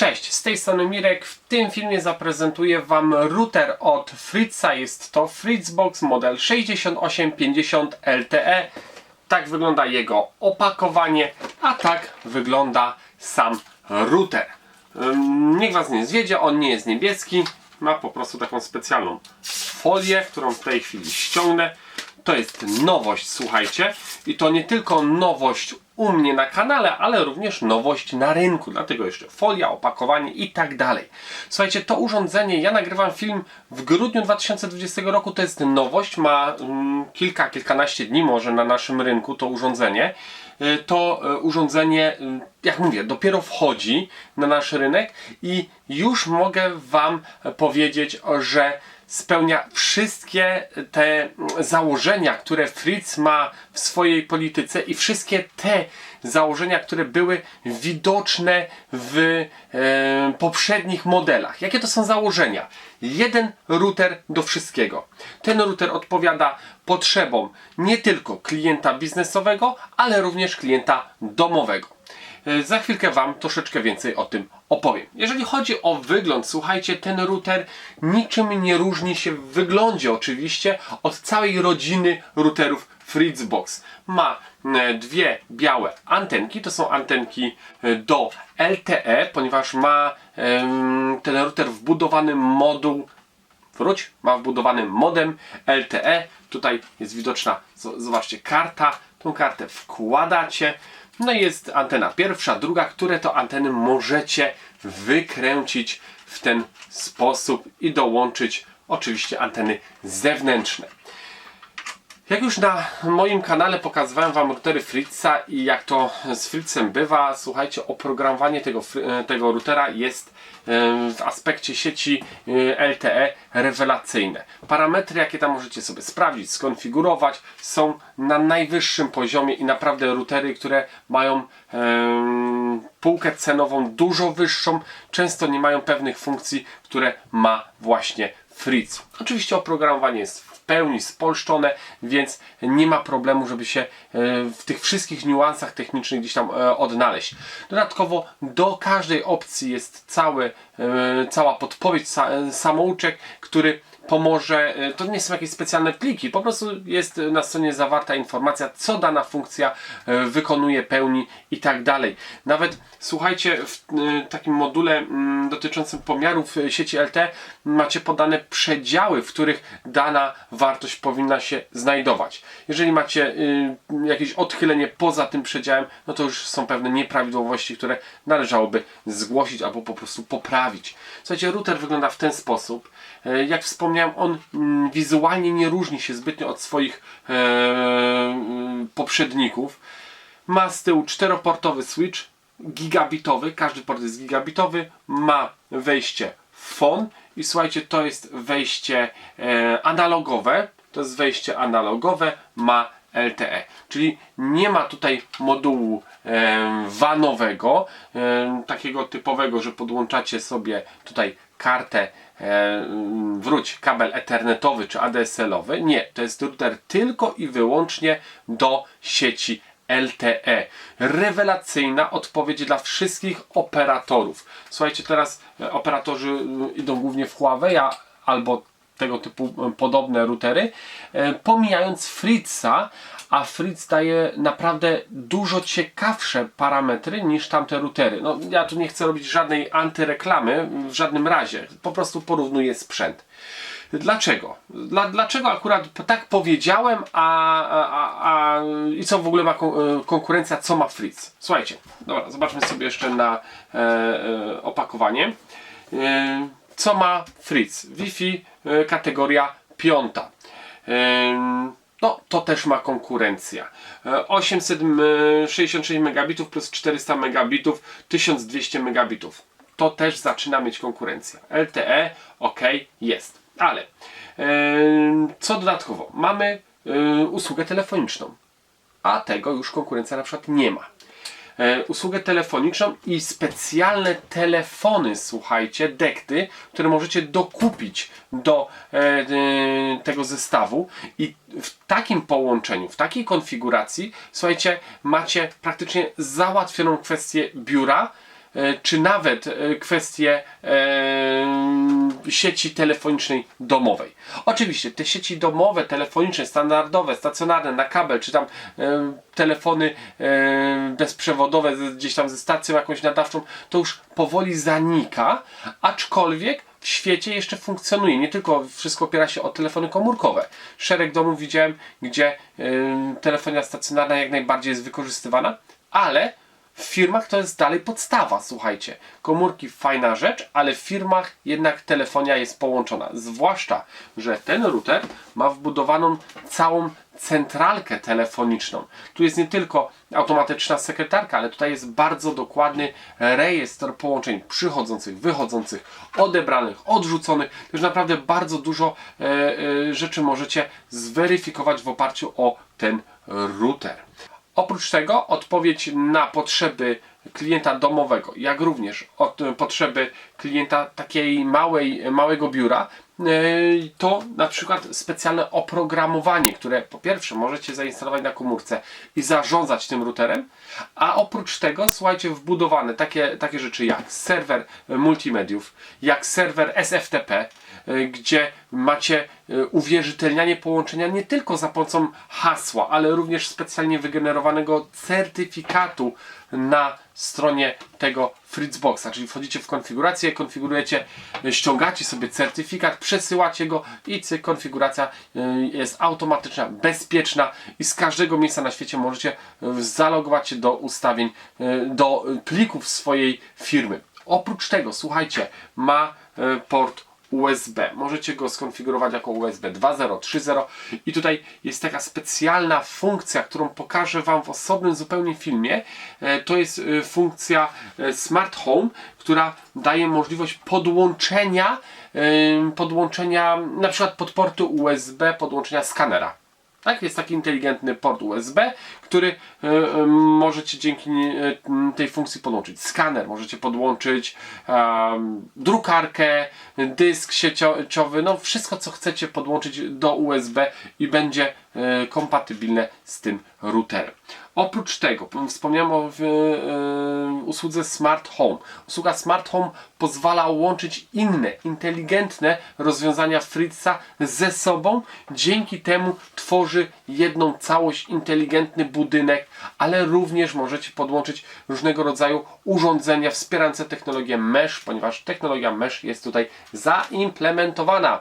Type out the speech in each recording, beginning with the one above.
Cześć, z tej strony Mirek. W tym filmie zaprezentuję Wam router od Fritza. Jest to Fritzbox model 6850 LTE. Tak wygląda jego opakowanie, a tak wygląda sam router. Niech Was nie zwiedzie, on nie jest niebieski. Ma po prostu taką specjalną folię, którą w tej chwili ściągnę. To jest nowość, słuchajcie. I to nie tylko nowość u mnie na kanale, ale również nowość na rynku. Dlatego jeszcze folia, opakowanie i tak dalej. Słuchajcie, to urządzenie, ja nagrywam film w grudniu 2020 roku, to jest nowość, ma mm, kilka, kilkanaście dni może na naszym rynku to urządzenie. Y, To y, urządzenie, y, jak mówię, dopiero wchodzi na nasz rynek i już mogę Wam powiedzieć, że spełnia wszystkie te założenia, które Fritz ma w swojej polityce i wszystkie te założenia, które były widoczne w e, poprzednich modelach. Jakie to są założenia? Jeden router do wszystkiego. Ten router odpowiada potrzebom nie tylko klienta biznesowego, ale również klienta domowego. E, Za chwilkę Wam troszeczkę więcej o tym opowiem. Jeżeli chodzi o wygląd, słuchajcie, ten router niczym nie różni się w wyglądzie oczywiście od całej rodziny routerów Fritzbox. Ma e, dwie białe antenki, to są antenki e, do LTE, ponieważ ma ten router wbudowany moduł wróć, ma wbudowany modem LTE. Tutaj jest widoczna, zobaczcie, karta. Tą kartę wkładacie. No i jest antena pierwsza, druga, które to anteny możecie wykręcić w ten sposób i dołączyć oczywiście anteny zewnętrzne. Jak już na moim kanale pokazywałem Wam routery Fritza i jak to z Fritzem bywa, słuchajcie, oprogramowanie tego, fry- tego routera jest em, w aspekcie sieci e, LTE rewelacyjne. Parametry, jakie tam możecie sobie sprawdzić, skonfigurować, są na najwyższym poziomie i naprawdę routery, które mają półkę cenową dużo wyższą, często nie mają pewnych funkcji, które ma właśnie Fritz. Oczywiście oprogramowanie jest pełni spolszczone, więc nie ma problemu, żeby się e, w tych wszystkich niuansach technicznych gdzieś tam e, odnaleźć. Dodatkowo do każdej opcji jest cały, e, cała podpowiedź, sa- samouczek, który pomoże, e, to nie są jakieś specjalne pliki, po prostu jest na stronie zawarta informacja, co dana funkcja e, wykonuje, pełni i tak dalej. Nawet słuchajcie, w e, takim module mm, dotyczącym pomiarów sieci LTE macie podane przedziały, w których dana wartość powinna się znajdować. Jeżeli macie jakieś odchylenie poza tym przedziałem, no to już są pewne nieprawidłowości, które należałoby zgłosić albo po prostu poprawić. Słuchajcie, router wygląda w ten sposób. Jak wspomniałem, on mm, wizualnie nie różni się zbytnio od swoich e, mm, poprzedników. Ma z tyłu czteroportowy switch, gigabitowy, każdy port jest gigabitowy, ma wejście FON i słuchajcie, to jest wejście e, analogowe, to jest wejście analogowe, ma LTE, czyli nie ma tutaj modułu e, wanowego, e, takiego typowego, że podłączacie sobie tutaj kartę e, wróć, kabel ethernetowy czy ADSL-owy. Nie, to jest router tylko i wyłącznie do sieci LTE. Rewelacyjna odpowiedź dla wszystkich operatorów. Słuchajcie, teraz e, operatorzy e, idą głównie w Huawei albo tego typu e, podobne routery, e, pomijając Fritza, a Fritz daje naprawdę dużo ciekawsze parametry niż tamte routery. No, ja tu nie chcę robić żadnej antyreklamy w żadnym razie, po prostu porównuję sprzęt. Dlaczego? Dla, dlaczego akurat tak powiedziałem, a, a, a, i co w ogóle ma e, konkurencja, co ma Fritz? Słuchajcie, dobra, zobaczmy sobie jeszcze na e, e, opakowanie. E, co ma Fritz? Wi-Fi e, kategoria piąta. E, no, to też ma konkurencja. E, 866 megabitów plus 400 megabitów, 1200 megabitów. To też zaczyna mieć konkurencję. LTE, ok, jest. Ale e, co dodatkowo? Mamy e, usługę telefoniczną, a tego już konkurencja na przykład nie ma e, usługę telefoniczną i specjalne telefony, słuchajcie, dekty, które możecie dokupić do e, e, tego zestawu. I w takim połączeniu, w takiej konfiguracji, słuchajcie, macie praktycznie załatwioną kwestię biura e, czy nawet e, kwestie e, sieci telefonicznej domowej. Oczywiście te sieci domowe, telefoniczne, standardowe, stacjonarne, na kabel, czy tam e, telefony e, bezprzewodowe gdzieś tam ze stacją jakąś nadawczą, to już powoli zanika, aczkolwiek w świecie jeszcze funkcjonuje. Nie tylko wszystko opiera się o telefony komórkowe. Szereg domów widziałem, gdzie ym, telefonia stacjonarna jak najbardziej jest wykorzystywana, ale w firmach to jest dalej podstawa, słuchajcie. Komórki fajna rzecz, ale w firmach jednak telefonia jest połączona. Zwłaszcza, że ten router ma wbudowaną całą centralkę telefoniczną. Tu jest nie tylko automatyczna sekretarka, ale tutaj jest bardzo dokładny rejestr połączeń przychodzących, wychodzących, odebranych, odrzuconych. Też naprawdę bardzo dużo e, e, rzeczy możecie zweryfikować w oparciu o ten router. Oprócz tego odpowiedź na potrzeby klienta domowego, jak również od, potrzeby klienta takiej małej, małego biura, e, to na przykład specjalne oprogramowanie, które po pierwsze możecie zainstalować na komórce i zarządzać tym routerem, a oprócz tego słuchajcie wbudowane takie, takie rzeczy jak serwer multimediów, jak serwer SFTP, y, gdzie macie y, uwierzytelnianie połączenia nie tylko za pomocą hasła, ale również specjalnie wygenerowanego certyfikatu na stronie tego Fritzboxa, czyli wchodzicie w konfigurację, konfigurujecie, y, ściągacie sobie certyfikat, przesyłacie go i konfiguracja jest automatyczna, bezpieczna i z każdego miejsca na świecie możecie zalogować się do ustawień, do plików swojej firmy. Oprócz tego, słuchajcie, ma port USB. Możecie go skonfigurować jako USB 2.0, 3.0 i tutaj jest taka specjalna funkcja, którą pokażę Wam w osobnym zupełnie filmie. E, To jest e, funkcja e, Smart Home, która daje możliwość podłączenia podłączenia na przykład pod porty USB, podłączenia skanera. Tak, jest taki inteligentny port USB, który e, e, możecie dzięki m, tej funkcji podłączyć. Skaner, możecie podłączyć em, drukarkę, dysk sieciowy, no wszystko co chcecie podłączyć do USB i będzie kompatybilne z tym routerem. Oprócz tego, wspomniałem o e, usłudze Smart Home. Usługa Smart Home pozwala łączyć inne, inteligentne rozwiązania Fritza ze sobą. Dzięki temu tworzy jedną całość, inteligentny budynek, ale również możecie podłączyć różnego rodzaju urządzenia wspierające technologię mesh, ponieważ technologia mesh jest tutaj zaimplementowana.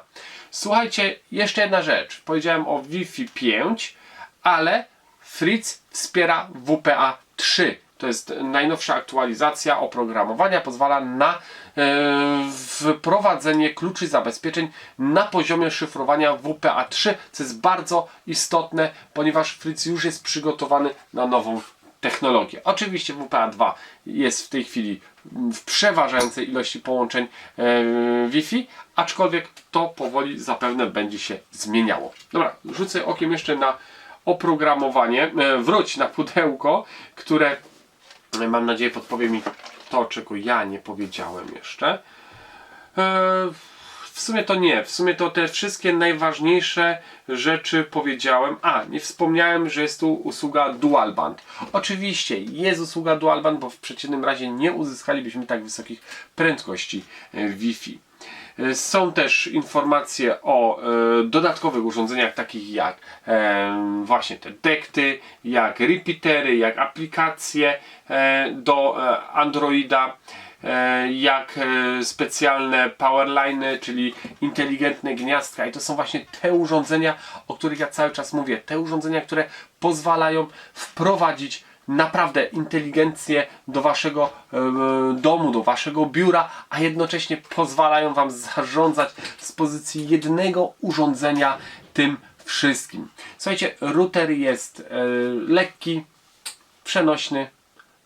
Słuchajcie, jeszcze jedna rzecz. Powiedziałem o Wi-Fi 5, ale Fritz wspiera WPA 3. To jest najnowsza aktualizacja oprogramowania, pozwala na e, wprowadzenie kluczy zabezpieczeń na poziomie szyfrowania WPA 3, co jest bardzo istotne, ponieważ Fritz już jest przygotowany na nową technologię. Oczywiście WPA 2 jest w tej chwili w przeważającej ilości połączeń e, Wi-Fi, aczkolwiek to powoli zapewne będzie się zmieniało. Dobra, rzucę okiem jeszcze na oprogramowanie, e, wróć na pudełko, które e, mam nadzieję podpowie mi to, czego ja nie powiedziałem jeszcze. E, W sumie to nie, w sumie to te wszystkie najważniejsze rzeczy powiedziałem. A, nie wspomniałem, że jest tu usługa Dual Band. Oczywiście jest usługa Dual Band, bo w przeciwnym razie nie uzyskalibyśmy tak wysokich prędkości e, Wi-Fi. E, Są też informacje o e, dodatkowych urządzeniach takich jak e, właśnie te dekty, jak repeatery, jak aplikacje e, do e, Androida, jak e, specjalne powerliny, czyli inteligentne gniazdka. I to są właśnie te urządzenia, o których ja cały czas mówię. Te urządzenia, które pozwalają wprowadzić naprawdę inteligencję do waszego e, domu, do waszego biura, a jednocześnie pozwalają wam zarządzać z pozycji jednego urządzenia tym wszystkim. Słuchajcie, router jest e, lekki, przenośny,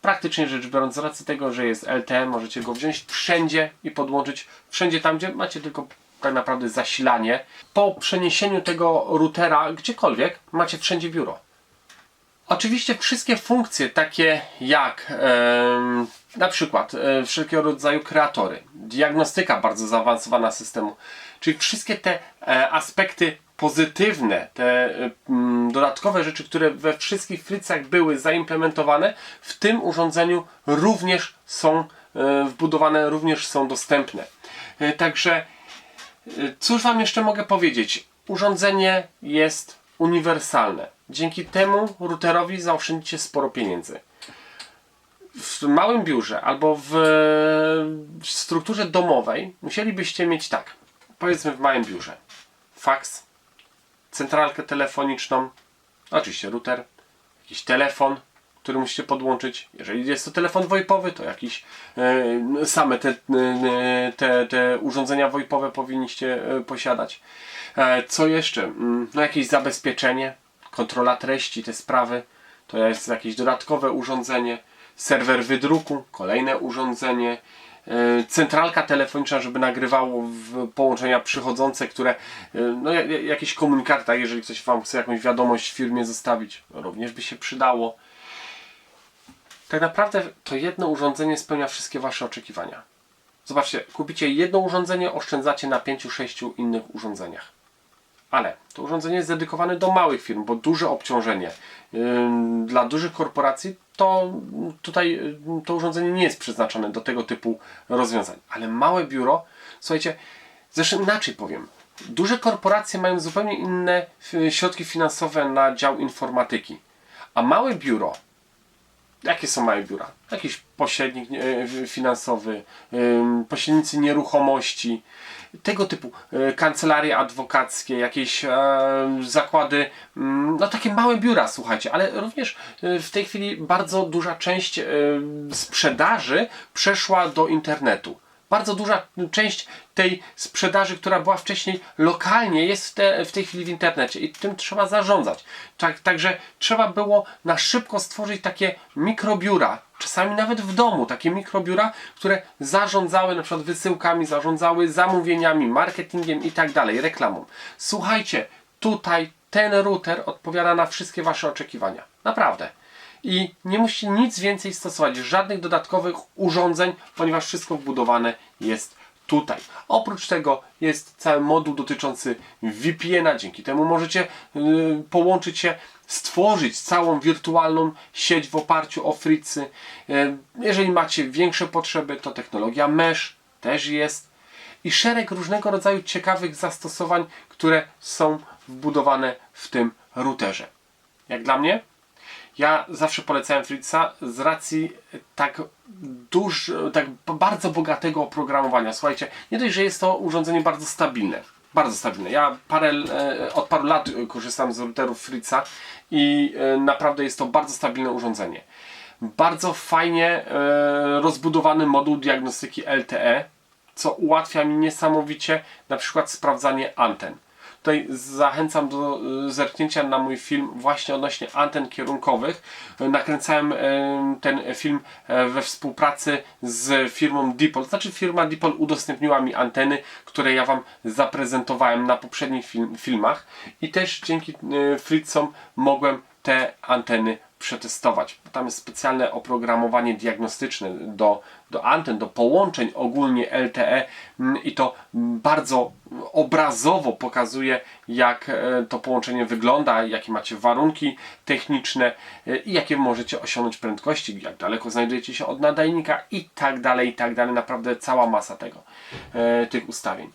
praktycznie rzecz biorąc, z racji tego, że jest LTE, możecie go wziąć wszędzie i podłączyć wszędzie tam, gdzie macie tylko tak naprawdę zasilanie. Po przeniesieniu tego routera gdziekolwiek macie wszędzie biuro. Oczywiście wszystkie funkcje takie jak em, na przykład e, wszelkiego rodzaju kreatory, diagnostyka bardzo zaawansowana systemu, czyli wszystkie te e, aspekty pozytywne, te e, mm, dodatkowe rzeczy, które we wszystkich frycach były zaimplementowane, w tym urządzeniu również są e, wbudowane również są dostępne. E, Także cóż Wam jeszcze mogę powiedzieć? Urządzenie jest uniwersalne. Dzięki temu routerowi zaoszczędzicie sporo pieniędzy. W małym biurze albo w w strukturze domowej musielibyście mieć tak, powiedzmy w małym biurze, faks, centralkę telefoniczną, oczywiście router, jakiś telefon, który musicie podłączyć. Jeżeli jest to telefon VoIPowy, to jakieś e, same te, e, te, te urządzenia VoIPowe powinniście e, posiadać. Co jeszcze? Mm, No jakieś zabezpieczenie, kontrola treści, te sprawy. To jest jakieś dodatkowe urządzenie. Serwer wydruku, kolejne urządzenie. E, Centralka telefoniczna, żeby nagrywało połączenia przychodzące, które, e, no ja- ja- jakieś komunikaty, tak, jeżeli ktoś Wam chce jakąś wiadomość w firmie zostawić, również by się przydało. Tak naprawdę to jedno urządzenie spełnia wszystkie Wasze oczekiwania. Zobaczcie, kupicie jedno urządzenie, oszczędzacie na 5-6 innych urządzeniach. Ale to urządzenie jest dedykowane do małych firm, bo duże obciążenie dla dużych korporacji to tutaj to urządzenie nie jest przeznaczone do tego typu rozwiązań. Ale małe biuro, słuchajcie, zresztą inaczej powiem. Duże korporacje mają zupełnie inne y, środki finansowe na dział informatyki. A małe biuro Jakie są małe biura? Jakiś pośrednik e, finansowy, pośrednicy nieruchomości, tego typu e, kancelarie adwokackie, jakieś e, zakłady, mm, no takie małe biura, słuchajcie, ale również w tej chwili bardzo duża część sprzedaży przeszła do internetu. Bardzo duża część tej sprzedaży, która była wcześniej lokalnie, jest w, te, w tej chwili w internecie i tym trzeba zarządzać. Tak, także trzeba było na szybko stworzyć takie mikrobiura, czasami nawet w domu, takie mikrobiura, które zarządzały na przykład wysyłkami, zarządzały zamówieniami, marketingiem i tak dalej, reklamą. Słuchajcie, tutaj ten router odpowiada na wszystkie Wasze oczekiwania. Naprawdę i nie musicie nic więcej stosować, żadnych dodatkowych urządzeń, ponieważ wszystko wbudowane jest tutaj. Oprócz tego jest cały moduł dotyczący VPN-a, dzięki temu możecie yy, połączyć się, stworzyć całą wirtualną sieć w oparciu o Fricy. Yy, jeżeli macie większe potrzeby, to technologia Mesh też jest i szereg różnego rodzaju ciekawych zastosowań, które są wbudowane w tym routerze. Jak dla mnie, ja zawsze polecałem Fritza z racji tak duż, tak bardzo bogatego oprogramowania. Słuchajcie, nie dość, że jest to urządzenie bardzo stabilne. Bardzo stabilne. Ja parę, e, od paru lat korzystam z routerów Fritza i e, naprawdę jest to bardzo stabilne urządzenie. Bardzo fajnie e, rozbudowany moduł diagnostyki LTE, co ułatwia mi niesamowicie na przykład sprawdzanie anten. Tutaj zachęcam do y, zerknięcia na mój film właśnie odnośnie anten kierunkowych. Nakręcałem ten film e, we współpracy z firmą Dipol. Znaczy firma Dipol udostępniła mi anteny, które ja Wam zaprezentowałem na poprzednich film, filmach i też dzięki y, Fritzom mogłem te anteny przetestować. Tam jest specjalne oprogramowanie diagnostyczne do, do anten, do połączeń ogólnie LTE mm, i to bardzo obrazowo pokazuje, jak e, to połączenie wygląda, jakie macie warunki techniczne e, i jakie możecie osiągnąć prędkości, jak daleko znajdujecie się od nadajnika i tak dalej, i tak dalej. Naprawdę cała masa tego, e, tych ustawień.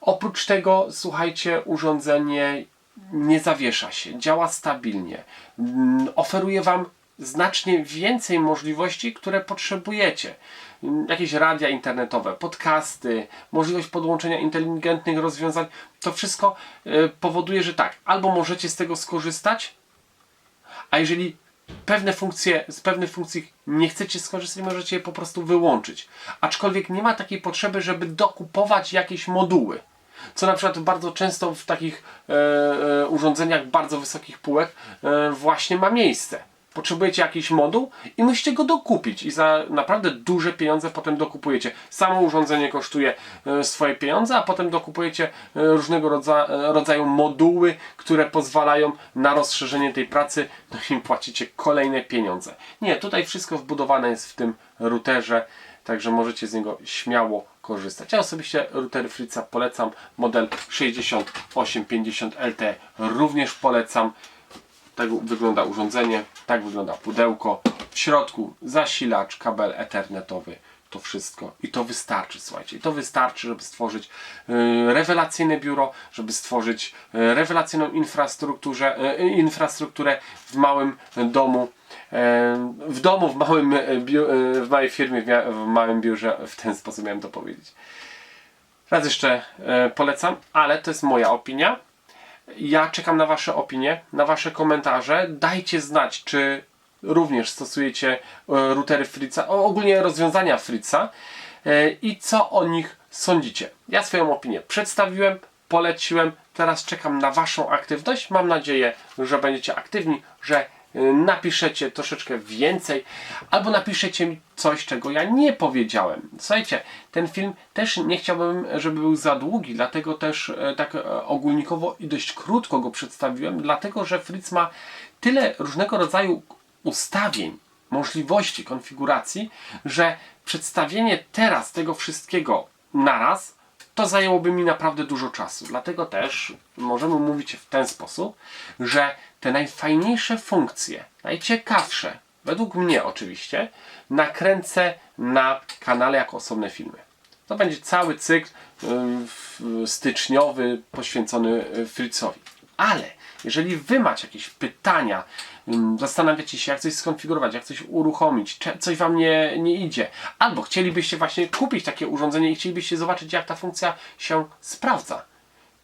Oprócz tego, słuchajcie, urządzenie nie zawiesza się, działa stabilnie, mm, oferuje Wam znacznie więcej możliwości, które potrzebujecie. Mm, Jakieś radia internetowe, podcasty, możliwość podłączenia inteligentnych rozwiązań. To wszystko y, powoduje, że tak, albo możecie z tego skorzystać, a jeżeli pewne funkcje, z pewnych funkcji nie chcecie skorzystać, możecie je po prostu wyłączyć. Aczkolwiek nie ma takiej potrzeby, żeby dokupować jakieś moduły. Co na przykład bardzo często w takich e, e, urządzeniach bardzo wysokich półek e, właśnie ma miejsce. Potrzebujecie jakiś moduł i musicie go dokupić i za naprawdę duże pieniądze potem dokupujecie. Samo urządzenie kosztuje e, swoje pieniądze, a potem dokupujecie e, różnego rodza, e, rodzaju moduły, które pozwalają na rozszerzenie tej pracy, no i płacicie kolejne pieniądze. Nie, tutaj wszystko wbudowane jest w tym routerze, także możecie z niego śmiało korzystać. Ja osobiście router Fritza polecam, model 6850 LT również polecam. Tak wygląda urządzenie, tak wygląda pudełko. W środku zasilacz, kabel ethernetowy. To wszystko. I to wystarczy, słuchajcie. I to wystarczy, żeby stworzyć y, rewelacyjne biuro, żeby stworzyć y, rewelacyjną infrastrukturę, y, infrastrukturę w małym domu. W domu, w małym, w małej firmie, w małym biurze, w ten sposób miałem to powiedzieć. Raz jeszcze polecam, ale to jest moja opinia. Ja czekam na Wasze opinie, na Wasze komentarze. Dajcie znać, czy również stosujecie e, routery Fritza, ogólnie rozwiązania Fritza e, i co o nich sądzicie. Ja swoją opinię przedstawiłem, poleciłem. Teraz czekam na Waszą aktywność. Mam nadzieję, że będziecie aktywni, że e, napiszecie troszeczkę więcej, albo napiszecie mi coś, czego ja nie powiedziałem. Słuchajcie, ten film też nie chciałbym, żeby był za długi, dlatego też tak ogólnikowo i dość krótko go przedstawiłem, dlatego że Fritz ma tyle różnego rodzaju ustawień, możliwości, konfiguracji, że przedstawienie teraz tego wszystkiego naraz to zajęłoby mi naprawdę dużo czasu. Dlatego też możemy mówić w ten sposób, że te najfajniejsze funkcje, najciekawsze, według mnie oczywiście, nakręcę na kanale jako osobne filmy. To będzie cały cykl y, styczniowy poświęcony y, Fritzowi. Ale jeżeli Wy macie jakieś pytania, zastanawiacie się, jak coś skonfigurować, jak coś uruchomić, coś Wam nie, nie idzie, albo chcielibyście właśnie kupić takie urządzenie i chcielibyście zobaczyć, jak ta funkcja się sprawdza,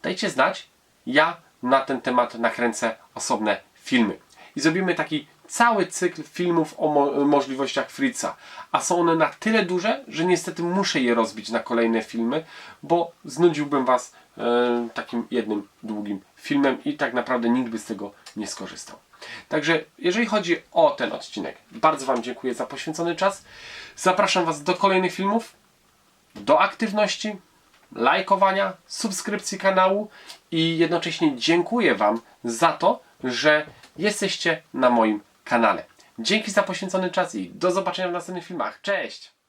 dajcie znać. Ja na ten temat nakręcę osobne filmy. I zrobimy taki cały cykl filmów o mo- możliwościach Fritza. A są one na tyle duże, że niestety muszę je rozbić na kolejne filmy, bo znudziłbym Was e, takim jednym długim filmem i tak naprawdę nikt by z tego nie skorzystał. Także jeżeli chodzi o ten odcinek, bardzo Wam dziękuję za poświęcony czas. Zapraszam Was do kolejnych filmów do aktywności, lajkowania, subskrypcji kanału i jednocześnie dziękuję Wam za to, że jesteście na moim kanale. Dzięki za poświęcony czas i do zobaczenia w następnych filmach. Cześć!